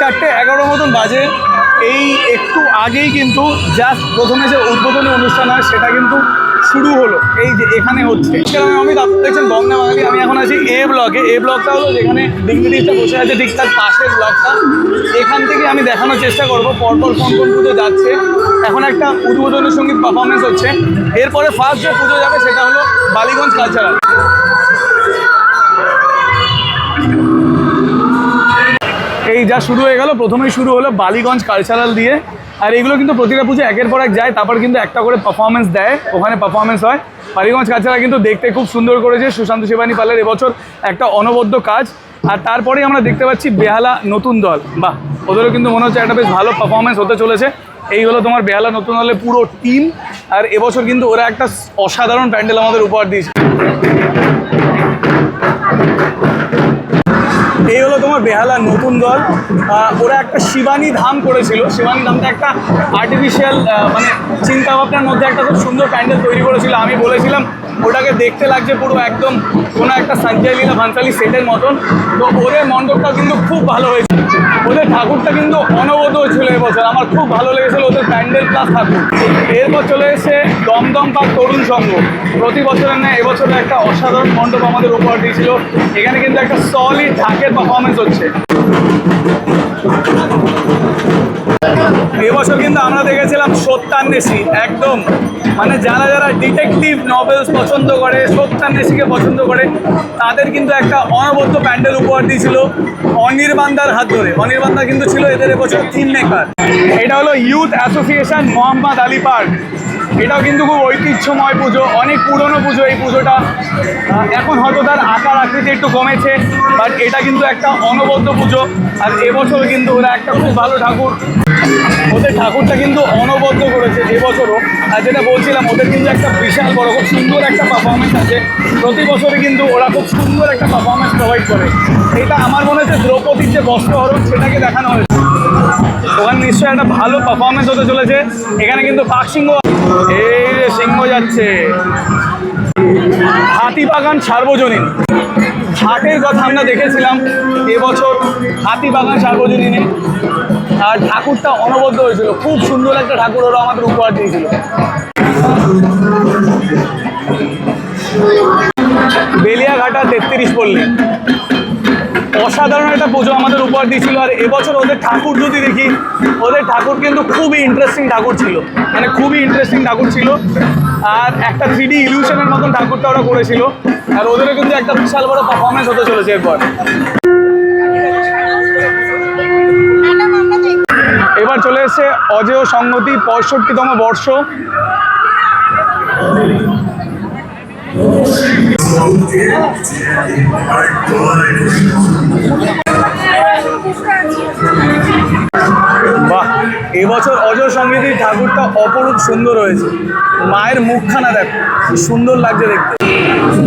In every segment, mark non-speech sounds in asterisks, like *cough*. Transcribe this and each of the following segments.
চারটে এগারো মতন বাজে। এই একটু আগেই কিন্তু জাস্ট প্রথমে যে উদ্বোধনী অনুষ্ঠান হয়, সেটা কিন্তু শুরু হলো। এই যে এখানে হচ্ছে। আমি দেখছেন বঙ্গা বাঙালি। আমি এখন আছি এ। ব্লকে এ ব্লকটা হলো যেখানে ডিগ্রিটা বসে আছে, ঠিক তার পাশের ব্লকটা এখান থেকে আমি দেখানোর চেষ্টা করব। পরপর কোন কোন পুজো যাচ্ছে। এখন একটা উদ্বোধনী সংগীত পারফরমেন্স হচ্ছে। এরপরে ফার্স্ট যে পুজো যাবে, সেটা হলো বালিগঞ্জ কালচারাল এই যা শুরু হয়ে গেল, প্রথমেই শুরু হলো বালিগঞ্জ কালচারাল দিয়ে। আর এগুলো কিন্তু প্রতিটা পুজো একের পর এক যায়, তারপর কিন্তু একটা করে পারফরমেন্স দেয়। ওখানে পারফরমেন্স হয়। বালিগঞ্জ কালচারাল কিন্তু দেখতে খুব সুন্দর করেছে সুশান্ত শিবানী পালের এবছর একটা অনবদ্য কাজ। আর তারপরেই আমরা দেখতে পাচ্ছি বেহালা নতুন দল। বাহ, ওদেরও কিন্তু মনে হচ্ছে একটা বেশ ভালো পারফরমেন্স হতে চলেছে। এই হলো তোমার বেহালা নতুন দলের পুরো টিম আর এবছর কিন্তু ওরা একটা অসাধারণ প্যান্ডেল আমাদের উপহার দিয়েছে। এই হলো তোমার বেহালা নতুন দল। ওরা একটা শিবানী ধাম করেছিল। শিবানী ধামটা একটা আর্টিফিশিয়াল মানে চিন্তাভাবনার মধ্যে একটা খুব সুন্দর প্যান্ডেল তৈরি করেছিল। আমি বলেছিলাম ওটাকে দেখতে লাগছে পুরো একদম কোনো একটা সঞ্জয় লীলা ভানসালি সেটের মতন। তো ওদের মণ্ডপটা কিন্তু খুব ভালো হয়েছে। ওদের ঠাকুরটা কিন্তু অনবদ্য ছিল এবছর। আমার খুব ভালো লেগেছিল ওদের প্যান্ডেল প্লাস ঠাকুর। এরপর চলে এসে দমদম পাক তরুণ সংঘ। প্রতি বছরের ন্যায় এবছরে একটা অসাধারণ মণ্ডপ আমাদের উপহার দিয়েছিল। এখানে কিন্তু একটা সলিড ঢাকের পারফরমেন্স হচ্ছে। এবছর কিন্তু আমরা দেখেছিলাম সত্যান্বেষী একদম। মানে যারা যারা ডিটেকটিভ নভেলস পছন্দ করে সত্যান্বেষীকে পছন্দ করে, তাদের কিন্তু একটা অনবদ্য প্যান্ডেল উপহার দিয়েছিল অনির্বান্দার হাত ধরে। অনির্বান্দা কিন্তু ছিল এদের এবছর থিম মেকার এটা হলো youth association Mohammad Ali park. এটাও কিন্তু খুব ঐতিহ্যময় পুজো, অনেক পুরনো পুজো এই পুজোটা। এখন হয়তো তার আকার আকৃতি একটু কমেছে বাট এটা কিন্তু একটা অনবদ্য পুজো, আর এবছর কিন্তু ওরা একটা খুব ভালো ঠাকুর। ওদের ঠাকুরটা কিন্তু অনবদ্য করেছে এবছরও। আর যেটা বলছিলাম, ওদের কিন্তু একটা বিশাল বড়, খুব সুন্দর একটা পারফরমেন্স আছে। প্রতি বছরে কিন্তু ওরা খুব সুন্দর একটা পারফরমেন্স প্রোভাইড করে। এটা আমার মনে হচ্ছে দ্রৌপদীর যে বস্ত্রহরণ, সেটাকে দেখানো হয়েছে। ওখানে নিশ্চয়ই একটা ভালো পারফরমেন্স হতে চলেছে। এখানে কিন্তু পাক সিংহ এই যে সিংহ যাচ্ছে। হাতিবাগান সার্বজনীন। হাটের কথা আমরা দেখেছিলাম এবছর হাতিবাগান সার্বজনীনে। আর ঠাকুরটা অনবদ্য হয়েছিল। খুব সুন্দর একটা ঠাকুর ওরা আমাদের উপহার দিয়েছিল। বেলিয়াঘাটা তেত্রিশ পল্লী। অসাধারণ একটা পুজো আমাদের উপহার দিয়েছিল। আর এবছর ওদের ঠাকুর যদি দেখি, ওদের ঠাকুর কিন্তু খুবই ইন্টারেস্টিং ঠাকুর ছিল। মানে খুবই ইন্টারেস্টিং ঠাকুর ছিল। আর একটা থ্রি ডি ইলিউশনের মতন ঠাকুরটা ওরা করেছিল। আর ওদেরও কিন্তু একটা বিশাল বড় পারফরমেন্স হতে চলেছে এরপর। এবার চলে এসছে অজেয় সংগতি পঁয়ষট্টিতম বর্ষ। বাহ, এবছর অজয় সঙ্গীতির ঠাকুরটা অপরূপ সুন্দর হয়েছে। মায়ের মুখখানা দেখো সুন্দর লাগছে দেখতে।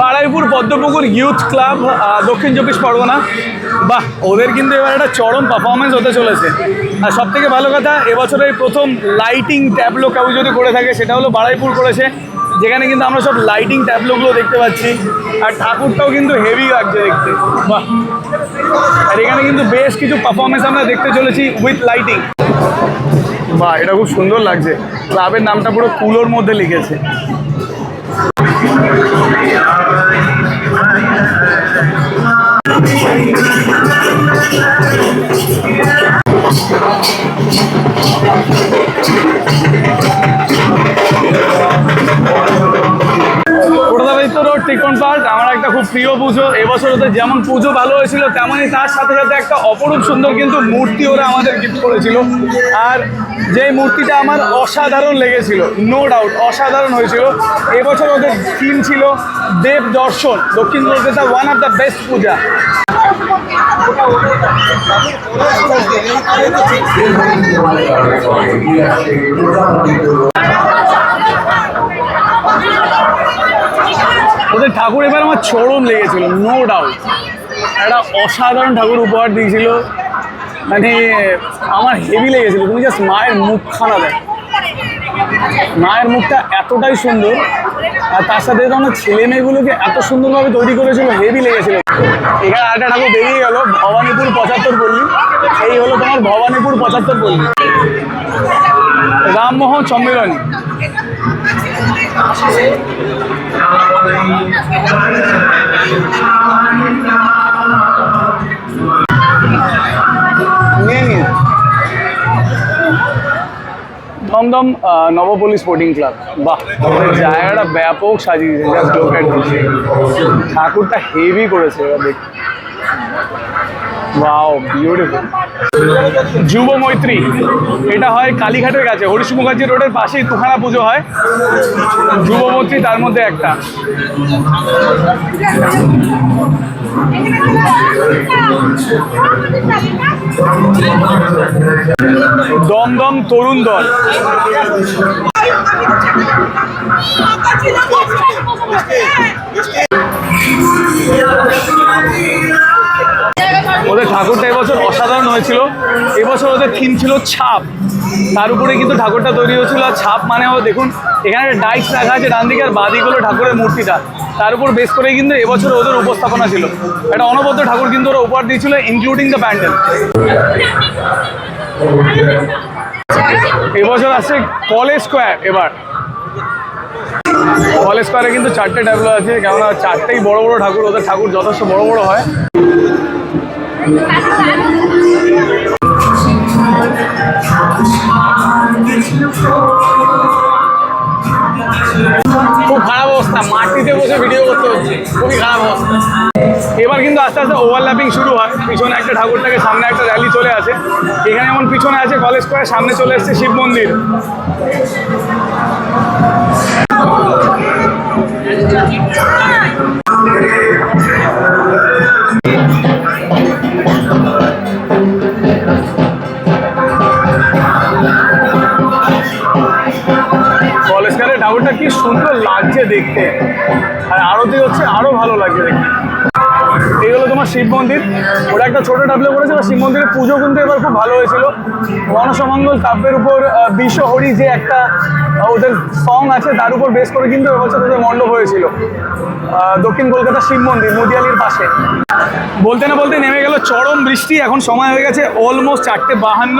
বাড়াইপুর পদ্মপুকুর ইউথ ক্লাব দক্ষিণ চব্বিশ পরগনা। বাহ, ওদের কিন্তু এবার একটা চরম পারফরমেন্স হতে চলেছে। আর সব থেকে ভালো কথা এবছরের প্রথম লাইটিং ট্যাবলো কেউ যদি করে থাকে, সেটা হলো বাড়াইপুর করেছে যেখানে কিন্তু আমরা সব লাইটিং ট্যাবলোগুলো দেখতে পাচ্ছি। আর ঠাকুরটাও কিন্তু হেভি লাগছে দেখতে। বাহ। আর এখানে কিন্তু বেশ কিছু পারফরমেন্স আমরা দেখতে চলেছি উইথ লাইটিং বাহ, এটা খুব সুন্দর লাগছে। ক্লাবের নামটা পুরো কুলোর মধ্যে লিখেছে। প্রতাপাদিত্য রোড টিকন পার্ক আমার একটা খুব প্রিয় পুজো। এবছর ওদের যেমন পুজো ভালো হয়েছিল, তেমনই তার সাথে সাথে একটা অপরূপ সুন্দর কিন্তু মূর্তি ওরা আমাদের গিফট করেছিল। আর যেই মূর্তিটা আমার অসাধারণ লেগেছিল নো ডাউট অসাধারণ হয়েছিল। এবছর ওদের থিম ছিল দেব দর্শন, দক্ষিণ Kolkata one of the best puja. ওদের ঠাকুর এবার আমার চরম লেগেছিল নো ডাউট একটা অসাধারণ ঠাকুর উপহার দিয়েছিল। মানে আমার হেভি লেগেছিল। তুমি জাস্ট মায়ের মুখখানা দেখ। মায়ের মুখটা এতটাই সুন্দর। আর তার সাথে তো আমার ছেলে মেয়েগুলোকে এত সুন্দরভাবে তৈরি করেছিল হেভি লেগেছিল। এখানে আরেকটা ঠাকুর বেরিয়ে গেল, ভবানীপুর পঁচাত্তর পল্লী। এই হলো তোমার ভবানীপুর পঁচাত্তর পল্লী। রামমোহন সম্মেলনী দমদম নবপল্লী স্পোর্টিং ক্লাব বাহ ওদের জায়গাটা ব্যাপক সাজিয়েছে ঠাকুরটা হেভি করেছে এবার ওয়াও বিউটিফুল যুব মৈত্রী এটা হয় কালীঘাটের কাছে, হরিশ মুখার্জি রোডের পাশেই তুখানা পুজো হয়। যুব মৈত্রী তার মধ্যে একটা। দমদম তরুণ দল। ঠাকুরটা এবছর অসাধারণ হয়েছিল। এবছর ওদের থিম ছিল ছাপ। তার উপরে কিন্তু ঠাকুরটা তৈরি হয়েছিল। আর ছাপ মানে দেখুন, এখানে ডাইস রাখা আছে, ডান দিকে আর বাদিকগুলো ঠাকুরের মূর্তিটা। তার উপর বেশ করে কিন্তু এবছর ওদের উপস্থাপনা ছিল। একটা অনবদ্য ঠাকুর কিন্তু ওরা উপহার দিয়েছিল ইনক্লুডিং দ্য প্যান্ডেল এবছর আসছে কলেজ স্কোয়ার এবার। কলেজ স্কোয়ারে কিন্তু চারটে ট্যাবলো আছে। কেননা চারটেই বড় বড় ঠাকুর, ওদের ঠাকুর যথেষ্ট বড় বড় হয়। খুব খারাপ অবস্থা, মাটিতে বসে ভিডিও করতে হচ্ছে। খুবই খারাপ অবস্থা। এবার কিন্তু আস্তে আস্তে ওভারল্যাপিং শুরু হয়। পিছনে একটা ঠাকুর থাকে সামনে একটা র্যালি চলে আসে। এখানে যেমন পিছনে আছে কলেজ স্কোয়ার সামনে চলে এসছে শিব মন্দির। দেখতে। আর আরতি হচ্ছে আরও ভালো লাগছে দেখতে। এই হলো তোমার শিব মন্দির। ওটা একটা ছোট টাবলে করেছে শিব মন্দিরের পুজো কিন্তু এবার খুব ভালো হয়েছিল। মনসমঙ্গল কাব্যের উপর বিশ্বহরি যে একটা ওদের সং আছে, তার উপর বেস করে কিন্তু এবছর ওদের মণ্ডপ হয়েছিল। দক্ষিণ কলকাতা শিব মন্দির, মুদিয়ালির পাশে। বলতে না বলতে নেমে গেল চরম বৃষ্টি, এখন সময় হয়ে গেছে অলমোস্ট চারটে বাহান্ন।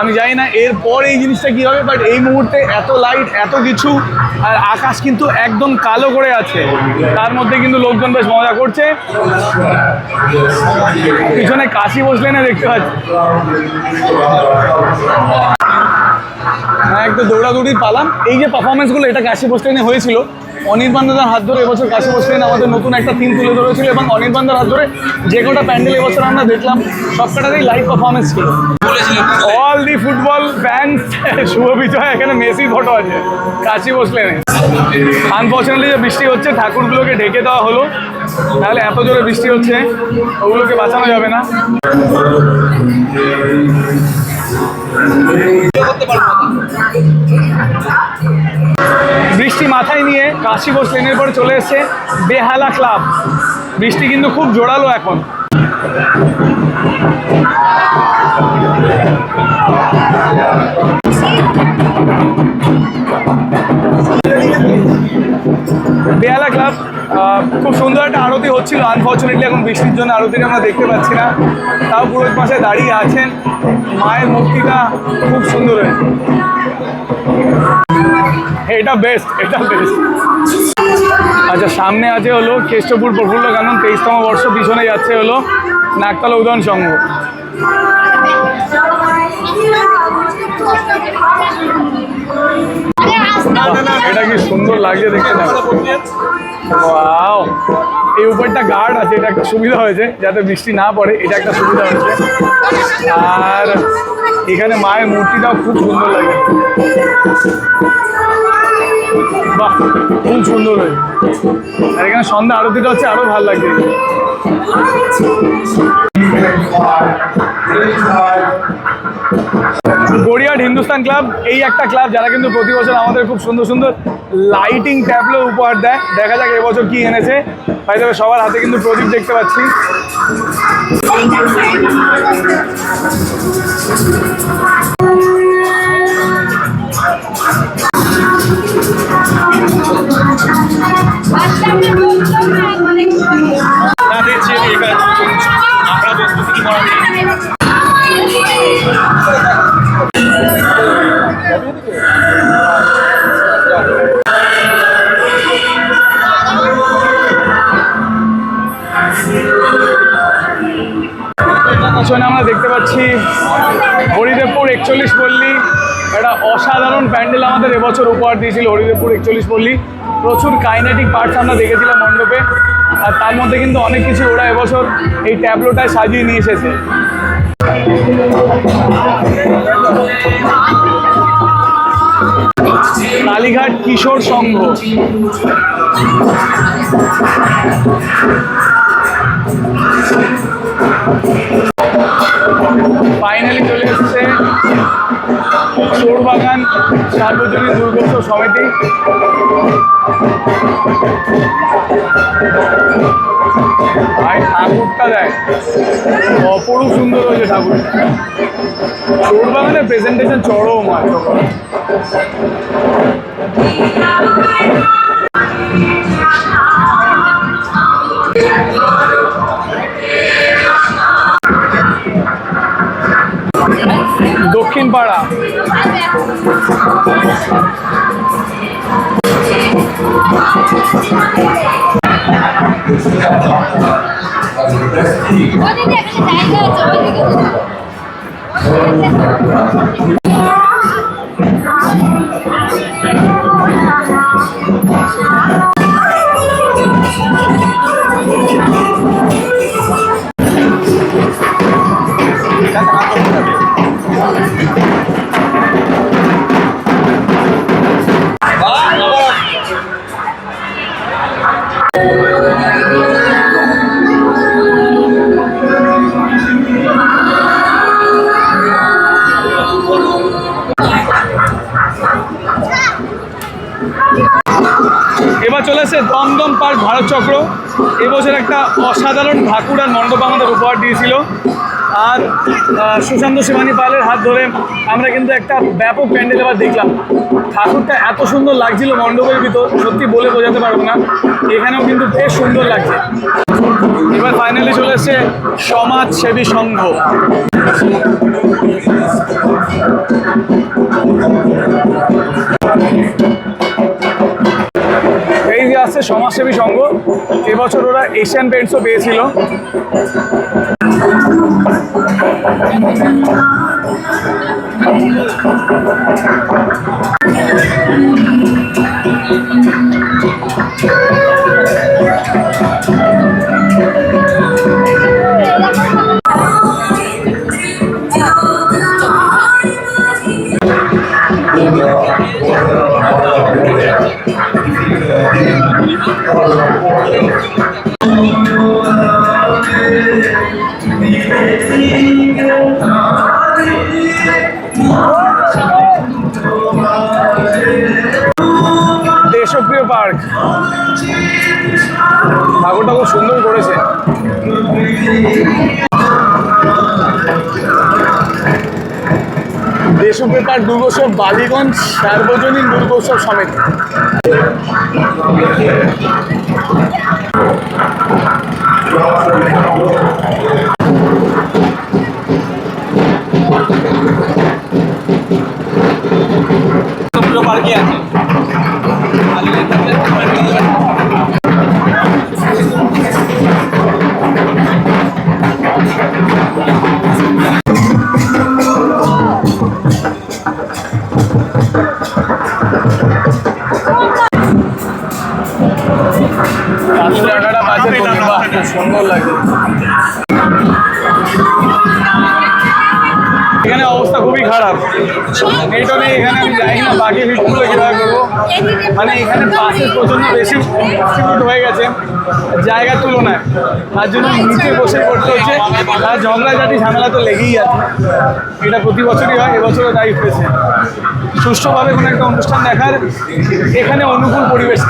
আমি জানি না এরপর এই জিনিসটা কি হবে বাট এই মুহূর্তে এত লাইট এত কিছু, আর আকাশ কিন্তু একদম কালো করে আছে। তার মধ্যে কিন্তু লোকজন বেশ মজা করছে। পিছনে কাশি বসলে না দেখতে পাচ্ছি। হ্যাঁ একটু দৌড়াদৌড়ি পালাম। এই যে পারফরমেন্সগুলো এটা কাশি বসলেনে হয়েছিল। অনির্বাণ দাদার হাত ধরে এবছর কাশি বসলেন আমাদের নতুন একটা থিম তুলে ধরেছিল এবং অনির্বাণ দাদার হাত ধরে যে কটা প্যান্ডেল এবছর আমরা দেখলাম সব কটাতেই লাইভ পারফরমেন্স ছিল। All the football fans Shubho Bijoya এখানে মেসি ফটো আছে। কাশি বসলেন আনফর্চুনেটলি যে বৃষ্টি হচ্ছে ঠাকুরগুলোকে ঢেকে দেওয়া হলো। তাহলে এত জোরে বৃষ্টি হচ্ছে ওগুলোকে বাঁচানো যাবে না। বৃষ্টি মাথায় নিয়ে কাশি বোস লেনের পরে চলে এসছে বেহালা ক্লাব। বৃষ্টি কিন্তু খুব জোরালো এখন। বেহালা ক্লাব খুব সুন্দর একটা আরতি হচ্ছিল। আনফর্চুনেটলি এখন বৃষ্টির জন্য আরতিটা আমরা দেখতে পাচ্ছি না। তাও পুরোহিত পাশে দাঁড়িয়ে আছেন। মায়ের মূর্তিটা খুব সুন্দর হয়েছে। এটা বেস্ট এটা বেস্ট আচ্ছা সামনে আছে হলো কেষ্টপুর প্রফুল্ল কানন তেইশতম বর্ষ, পিছনে যাচ্ছে হলো নাকতলা উদয়ন সংঘ। এটা কি সুন্দর লাগছে দেখতে ওয়াও এই গার্ড আছে, এটা একটা সুবিধা হয়েছে, যাতে বৃষ্টি না পড়ে, এটা একটা সুবিধা হয়েছে। আর এখানে মায়ের মূর্তিটাও খুব সুন্দর লাগে। বাহ, খুব সুন্দর হয়েছে। আর এখানে সন্ধ্যা আরতিটা হচ্ছে আরও ভালো লাগছে গড়িয়াট হিন্দুস্তান ক্লাব, এই একটা ক্লাব যারা কিন্তু প্রতি বছর আমাদের খুব সুন্দর সুন্দর লাইটিং ট্যাবলো উপহার দেয়। দেখা যাক এবছর কি এনেছে। ভাই তবে সবার হাতে কিন্তু প্রদীপ দেখতে পাচ্ছি। আমরা দেখতে পাচ্ছি হরিদেবপুর একচল্লিশ পল্লী। একটা অসাধারণ প্যান্ডেল আমাদের এবছর উপহার দিয়েছিল হরিদেবপুর একচল্লিশ পল্লী। প্রচুর কাইনেটিক পার্টস আমরা দেখেছিলাম মণ্ডপে। আর তার মধ্যে কিন্তু অনেক কিছু ওরা এবছর এই ট্যাবলোটায় সাজিয়ে নিয়ে এসেছে। কালীঘাট কিশোর সংঘ। ফাইনালি চলে এসেছে চোরবাগান সার্বজনীন দুর্গোৎসব সমিতি। ভাই ঠাকুরটা দেখ। অপরূপ সুন্দর হয়েছে ঠাকুরটা চোরবাগানের প্রেজেন্টেশন চরম হয়। দক্ষিণ পাড়া। ওদিকে একটা জায়গা *laughs* আছে এসে দমদম পার্ক ভারত চক্র। এবছর একটা অসাধারণ ঠাকুর আর মণ্ডপ আমাদের উপহার দিয়েছিল। আর সুশান্ত শিবানী পালের হাত ধরে আমরা কিন্তু একটা ব্যাপক প্যান্ডেল এবার দেখলাম। ঠাকুরটা এত সুন্দর লাগছিল মণ্ডপের ভিতর, সত্যি বলে বোঝাতে পারব না। এখানেও কিন্তু বেশ সুন্দর লাগছে। এবার ফাইনালি চলে এসছে সমাজসেবী সংঘ। এই যে আছে সমাজসেবী সংঘ। এবছর ওরা এশিয়ান পেন্টসও পেয়েছিল। Thank পার্ক ঠাকুরটা খুব সুন্দর করেছে। দেশ পেপার দুর্গোৎসব বালিগঞ্জ সার্বজনীন দুর্গোৎসব সমিতি। সুন্দর লাগে। এখানে অবস্থা খুবই খারাপ। নেটও নেই এখানে আমি জানি না, বাকি হিটগুলো কীভাবে করব। মানে এখানে বাসের প্রচণ্ড বেশি ডিস্ট্রিবিউট হয়ে গেছে জায়গার তুলনায়। তার জন্য নিচে বসে করতে হচ্ছে। আর ঝগড়াঝাটি ঝামেলা তো লেগেই আছে। এটা প্রতি বছরই হয়, এবছরও তাই হয়েছে। সুষ্ঠুভাবে কোনো একটা অনুষ্ঠান দেখার এখানে অনুকূল পরিবেশ